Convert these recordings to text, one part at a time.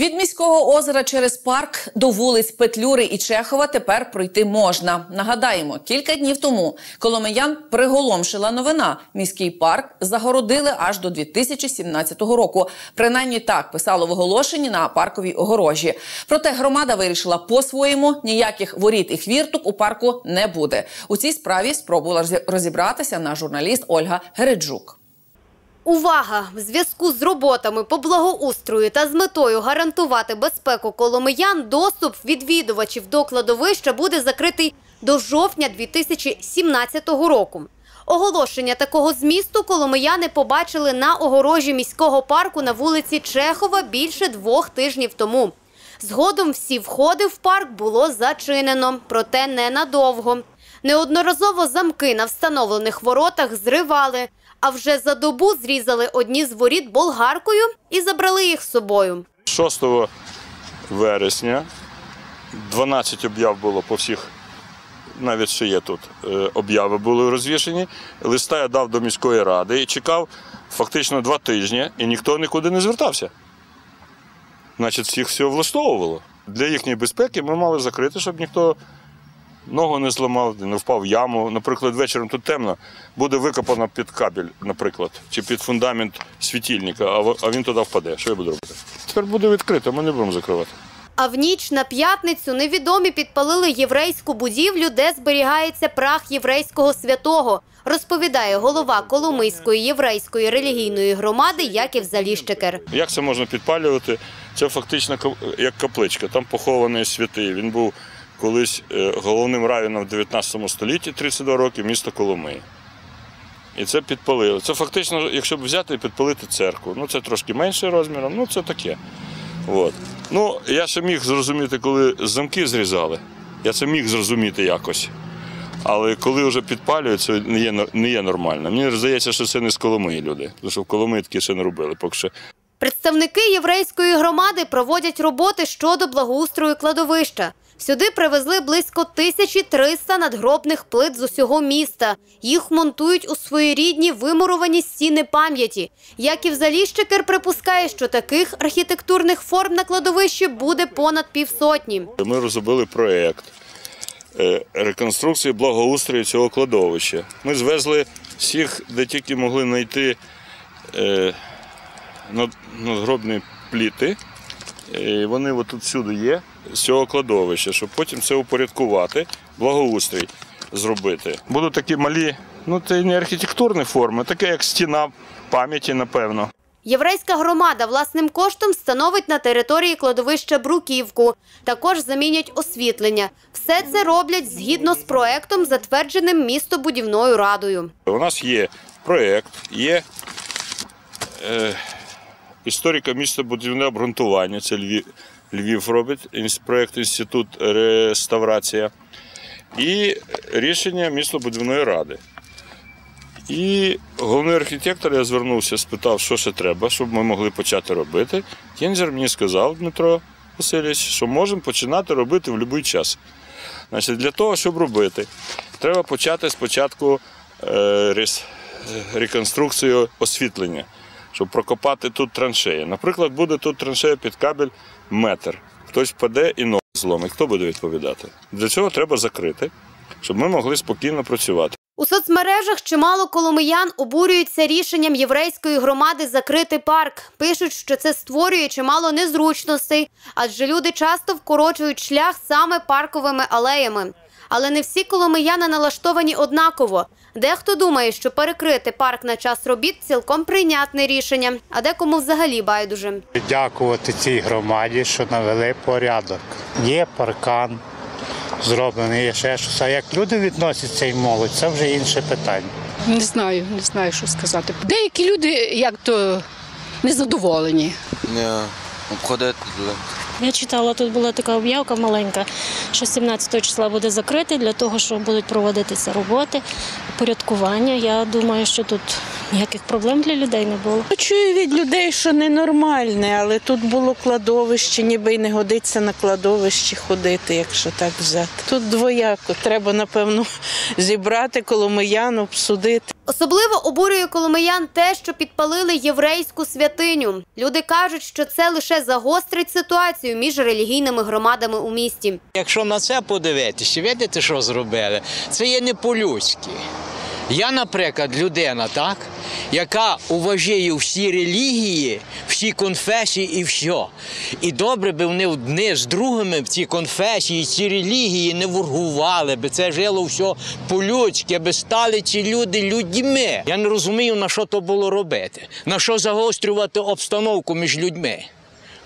Від міського озера через парк до вулиць Петлюри і Чехова тепер пройти можна. Нагадаємо, кілька днів тому коломиян приголомшила новина. Міський парк загородили аж до 2017 року. Принаймні так писало в оголошенні на парковій огорожі. Проте громада вирішила по-своєму ніяких воріт і хвірток у парку не буде. У цій справі спробувала розібратися на журналіст Ольга Гереджук. Увага! В зв'язку з роботами по благоустрою та з метою гарантувати безпеку коломиян доступ відвідувачів до кладовища буде закритий до жовтня 2017 року. Оголошення такого змісту коломияни побачили на огорожі міського парку на вулиці Чехова більше двох тижнів тому. Згодом всі входи в парк було зачинено, проте ненадовго. Неодноразово замки на встановлених воротах зривали, а вже за добу зрізали одні з воріт болгаркою і забрали їх з собою. 6 вересня 12 об'яв було по всіх, навіть ще є тут е, об'яви були розвішені. Листа я дав до міської ради і чекав фактично два тижні, і ніхто нікуди не звертався. Значить, всіх все влаштовувало. Для їхньої безпеки ми мали закрити, щоб ніхто ногу не зламав, не впав в яму. Наприклад, вечором тут темно, буде викопано під кабель, наприклад, чи під фундамент світильника, а він туди впаде. Що я буду робити? Тепер буде відкрито, ми не будемо закривати. А в ніч на п'ятницю невідомі підпалили єврейську будівлю, де зберігається прах єврейського святого, розповідає голова Коломийської єврейської релігійної громади Яків Заліщикер. Як це можна підпалювати? Це фактично як капличка. Там похований святий. Він був колись е, головним равіном в 19 столітті 32 роки міста Коломиї. І це підпалили. Це фактично, якщо б взяти і підпалити церкву. Ну це трошки менше розміром, ну це таке. От. Ну, я ще міг зрозуміти, коли замки зрізали. Я це міг зрозуміти якось. Але коли вже підпалюють, це не є не є нормально. Мені здається, що це не з Коломиї люди, тому що в Коломиї такі ще не робили. поки що. Представники єврейської громади проводять роботи щодо благоустрою кладовища. Сюди привезли близько 1300 надгробних плит з усього міста. Їх монтують у своєрідні вимуровані стіни пам'яті. Яків Заліщикер припускає, що таких архітектурних форм на кладовищі буде понад півсотні. Ми розробили проєкт е, реконструкції благоустрою цього кладовища. Ми звезли всіх, де тільки могли знайти е, надгробні пліти. Вони отут всюди є з цього кладовища, щоб потім це упорядкувати, благоустрій зробити. Будуть такі малі, ну це не архітектурні форми, таке як стіна пам'яті, напевно. Єврейська громада власним коштом встановить на території кладовища Бруківку. Також замінять освітлення. Все це роблять згідно з проектом, затвердженим містобудівною радою. У нас є проект, є е, історика містобудівне обґрунтування. Це Львів. Львів робить проєкт інститут реставрація і рішення містобудівної ради. І головний архітектор я звернувся, спитав, що ще треба, щоб ми могли почати робити. Кінзер мені сказав, Дмитро Васильович, що можемо починати робити в будь-який час. Значить, Для того, щоб робити, треба почати спочатку е, реконструкцію освітлення щоб прокопати тут траншеї. Наприклад, буде тут траншея під кабель метр. Хтось впаде і ногу зломить. Хто буде відповідати? Для цього треба закрити, щоб ми могли спокійно працювати. У соцмережах чимало коломиян обурюються рішенням єврейської громади закрити парк. Пишуть, що це створює чимало незручностей, адже люди часто вкорочують шлях саме парковими алеями. Але не всі коломияни налаштовані однаково. Дехто думає, що перекрити парк на час робіт цілком прийнятне рішення, а декому взагалі байдуже. Дякувати цій громаді, що навели порядок. Є паркан зроблений, є ще щось. А як люди відносяться і молодь, це вже інше питання. Не знаю, не знаю, що сказати. Деякі люди як то незадоволені. Не обходити. Я читала, тут була така об'явка маленька, що 17 числа буде закритий для того, що будуть проводитися роботи, порядкування. Я думаю, що тут Ніяких проблем для людей не було. Чую від людей, що ненормальне, але тут було кладовище, ніби й не годиться на кладовищі ходити, якщо так взяти. Тут двояко. Треба, напевно, зібрати коломиян, обсудити. Особливо обурює коломиян те, що підпалили єврейську святиню. Люди кажуть, що це лише загострить ситуацію між релігійними громадами у місті. Якщо на це подивитися, видите, що зробили? Це є не по-людськи. Я, наприклад, людина, так, яка уважає всі релігії, всі конфесії і все. І добре би вони одні з другими в ці конфесії, ці релігії не воргували, би це жило все по-людськи, аби стали ці люди людьми. Я не розумію, на що то було робити, на що загострювати обстановку між людьми.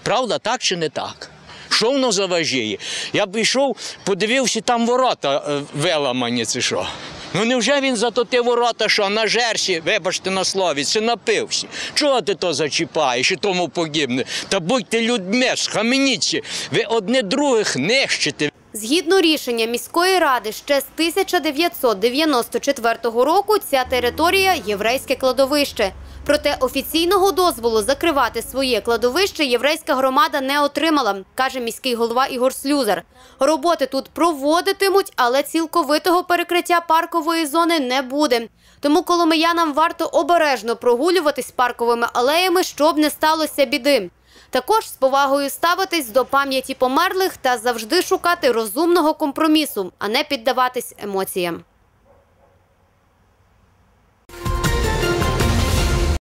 Правда, так чи не так? Що воно заважає? Я б йшов, подивився, там ворота е, виламані, це що. Ну невже він зато ті ворота, що на жерсі, вибачте на слові, це напився? Чого ти то зачіпаєш і тому подібне? Та будьте людьми, схаменіться, ви одне других нищите. Згідно рішення міської ради, ще з 1994 року ця територія – єврейське кладовище. Проте офіційного дозволу закривати своє кладовище єврейська громада не отримала, каже міський голова Ігор Слюзар. Роботи тут проводитимуть, але цілковитого перекриття паркової зони не буде. Тому коломиянам варто обережно прогулюватись парковими алеями, щоб не сталося біди. Також з повагою ставитись до пам'яті померлих та завжди шукати розумного компромісу, а не піддаватись емоціям.